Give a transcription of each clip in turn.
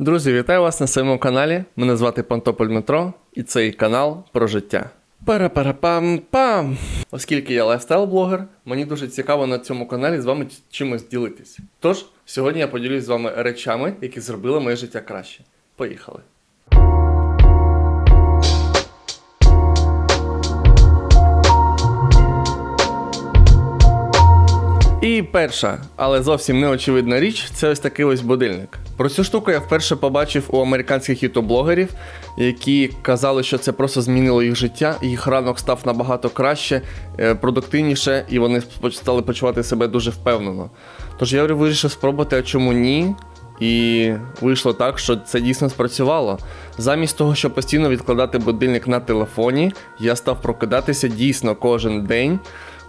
Друзі, вітаю вас на своєму каналі. Мене звати Пантополь Дмитро, і цей канал про життя. Пара-пара-пам-пам! Оскільки я лайфстайл-блогер, мені дуже цікаво на цьому каналі з вами чимось ділитись. Тож, сьогодні я поділюсь з вами речами, які зробили моє життя краще. Поїхали! І перша, але зовсім неочевидна річ, це ось такий ось будильник. Про цю штуку я вперше побачив у американських ютуб-блогерів, які казали, що це просто змінило їх життя, їх ранок став набагато краще, е, продуктивніше, і вони стали почувати себе дуже впевнено. Тож я вирішив спробувати, а чому ні? І вийшло так, що це дійсно спрацювало. Замість того, щоб постійно відкладати будильник на телефоні, я став прокидатися дійсно кожен день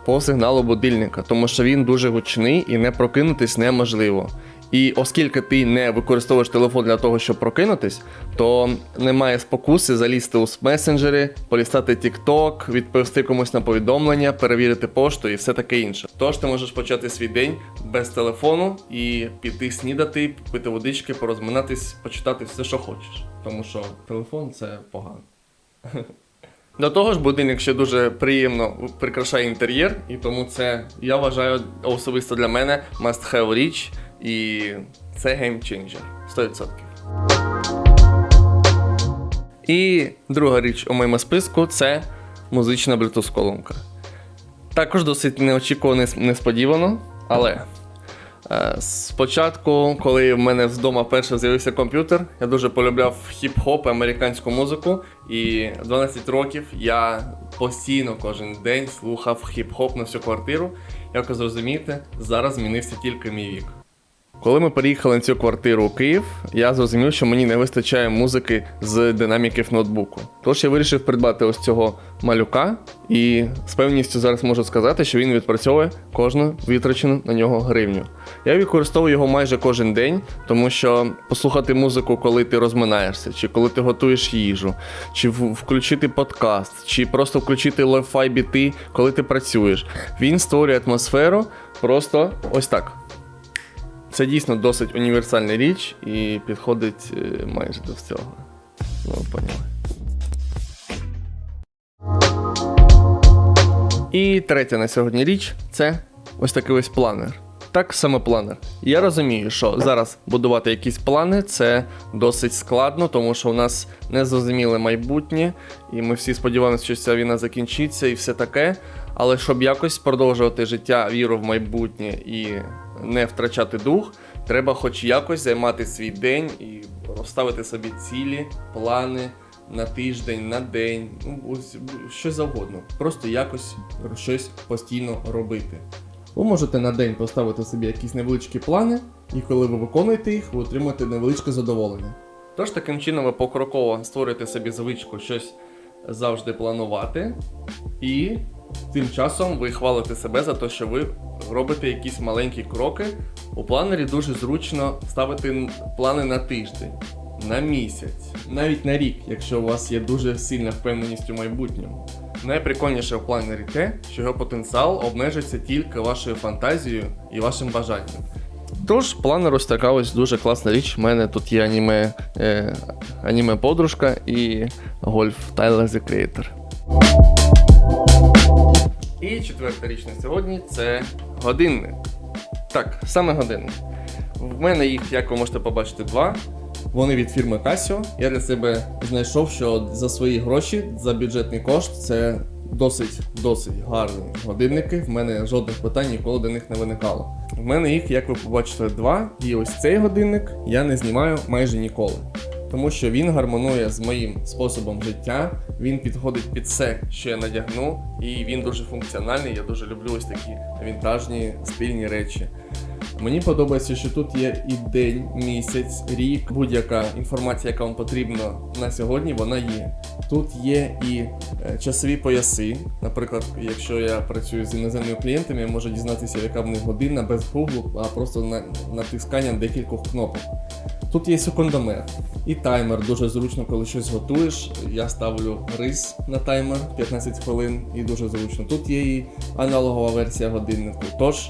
по сигналу будильника, тому що він дуже гучний і не прокинутись неможливо. І оскільки ти не використовуєш телефон для того, щоб прокинутись, то немає спокуси залізти у месенджери, полістати TikTok, відповісти комусь на повідомлення, перевірити пошту і все таке інше. Тож ти можеш почати свій день без телефону і піти снідати, пити водички, порозминатись, почитати все, що хочеш. Тому що телефон це погано. До того ж, будинок ще дуже приємно прикрашає інтер'єр, і тому це, я вважаю, особисто для мене must have річ, і це changer. 100%. І друга річ у моєму списку це музична Bluetooth колонка. Також досить неочікувано несподівано, але Е, Спочатку, коли в мене вдома перше з'явився комп'ютер, я дуже полюбляв хіп-хоп, американську музику. І 12 років я постійно кожен день слухав хіп-хоп на всю квартиру. Як ви зрозумієте, зараз змінився тільки мій вік. Коли ми переїхали на цю квартиру у Київ, я зрозумів, що мені не вистачає музики з динаміків ноутбуку. Тож я вирішив придбати ось цього малюка, і з певністю зараз можу сказати, що він відпрацьовує кожну витрачену на нього гривню. Я використовую його майже кожен день, тому що послухати музику, коли ти розминаєшся, чи коли ти готуєш їжу, чи включити подкаст, чи просто включити лоу-фай біти, коли ти працюєш. Він створює атмосферу просто ось так. Це дійсно досить універсальна річ і підходить е, майже до всього. Ну, поняли. І третя на сьогодні річ це ось такий ось планер. Так, саме планер. Я розумію, що зараз будувати якісь плани це досить складно, тому що у нас незрозуміле майбутнє, і ми всі сподіваємося, що ця війна закінчиться і все таке. Але щоб якось продовжувати життя, віру в майбутнє і не втрачати дух, треба хоч якось займати свій день і розставити собі цілі, плани на тиждень, на день, ну ось що завгодно. Просто якось щось постійно робити. Ви можете на день поставити собі якісь невеличкі плани, і коли ви виконуєте їх, ви отримуєте невеличке задоволення. Тож таким чином ви покроково створюєте собі звичку щось завжди планувати, і тим часом ви хвалите себе за те, що ви робите якісь маленькі кроки. У планері дуже зручно ставити плани на тиждень, на місяць, навіть на рік, якщо у вас є дуже сильна впевненість у майбутньому. Найприкольніше в планері те, що його потенціал обмежується тільки вашою фантазією і вашим бажанням. Тож, планер ось така ось дуже класна річ. У мене тут є аніме, е, аніме подружка і гольф Tyler the Creator. І четверта річ на сьогодні це годинник. Так, саме годинник. В мене їх, як ви можете побачити, два. Вони від фірми Casio. Я для себе знайшов, що за свої гроші, за бюджетний кошт, це досить досить гарні годинники. В мене жодних питань ніколи до них не виникало. В мене їх, як ви побачите, два. І ось цей годинник я не знімаю майже ніколи. Тому що він гармонує з моїм способом життя, він підходить під все, що я надягну, і він дуже функціональний. Я дуже люблю ось такі вінтажні стильні речі. Мені подобається, що тут є і день, місяць, рік, будь-яка інформація, яка вам потрібна на сьогодні, вона є. Тут є і е, часові пояси. Наприклад, якщо я працюю з іноземними клієнтами, я можу дізнатися, яка в них година без гуглу, а просто на натисканням декількох кнопок. Тут є секундомер і таймер. Дуже зручно, коли щось готуєш. Я ставлю рис на таймер 15 хвилин і дуже зручно. Тут є і аналогова версія годиннику. Тож,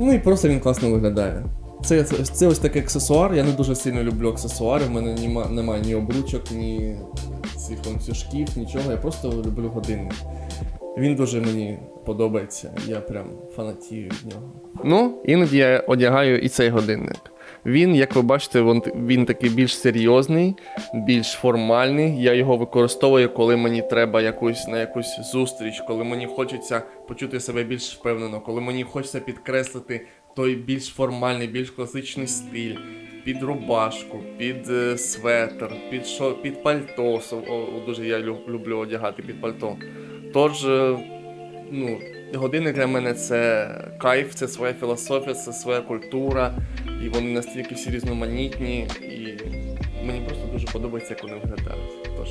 ну і просто він класно виглядає. Це, це, це ось такий аксесуар. Я не дуже сильно люблю аксесуари. В мене нема, немає ні обручок, ні цих ланцюжків, нічого. Я просто люблю годинник. Він дуже мені подобається. Я прям фанатію від нього. Ну, іноді я одягаю і цей годинник. Він, як ви бачите, він, він такий більш серйозний, більш формальний. Я його використовую, коли мені треба якусь на якусь зустріч, коли мені хочеться почути себе більш впевнено, коли мені хочеться підкреслити той більш формальний, більш класичний стиль. Під рубашку, під е, светр, під шо, під пальто. О, дуже я люблю одягати під пальто. Тож, е, ну, години для мене це кайф, це своя філософія, це своя культура, і вони настільки всі різноманітні, і мені просто дуже подобається, як вони виглядають. Тож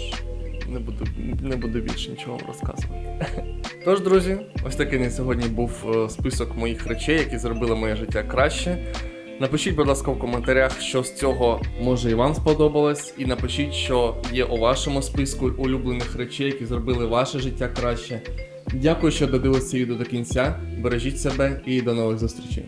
не буду, не буду більше нічого вам розказувати. Тож, друзі, ось такий на сьогодні був е, список моїх речей, які зробили моє життя краще. Напишіть, будь ласка, в коментарях, що з цього може і вам сподобалось, і напишіть, що є у вашому списку улюблених речей, які зробили ваше життя краще. Дякую, що додивилися відео до кінця. Бережіть себе і до нових зустрічей.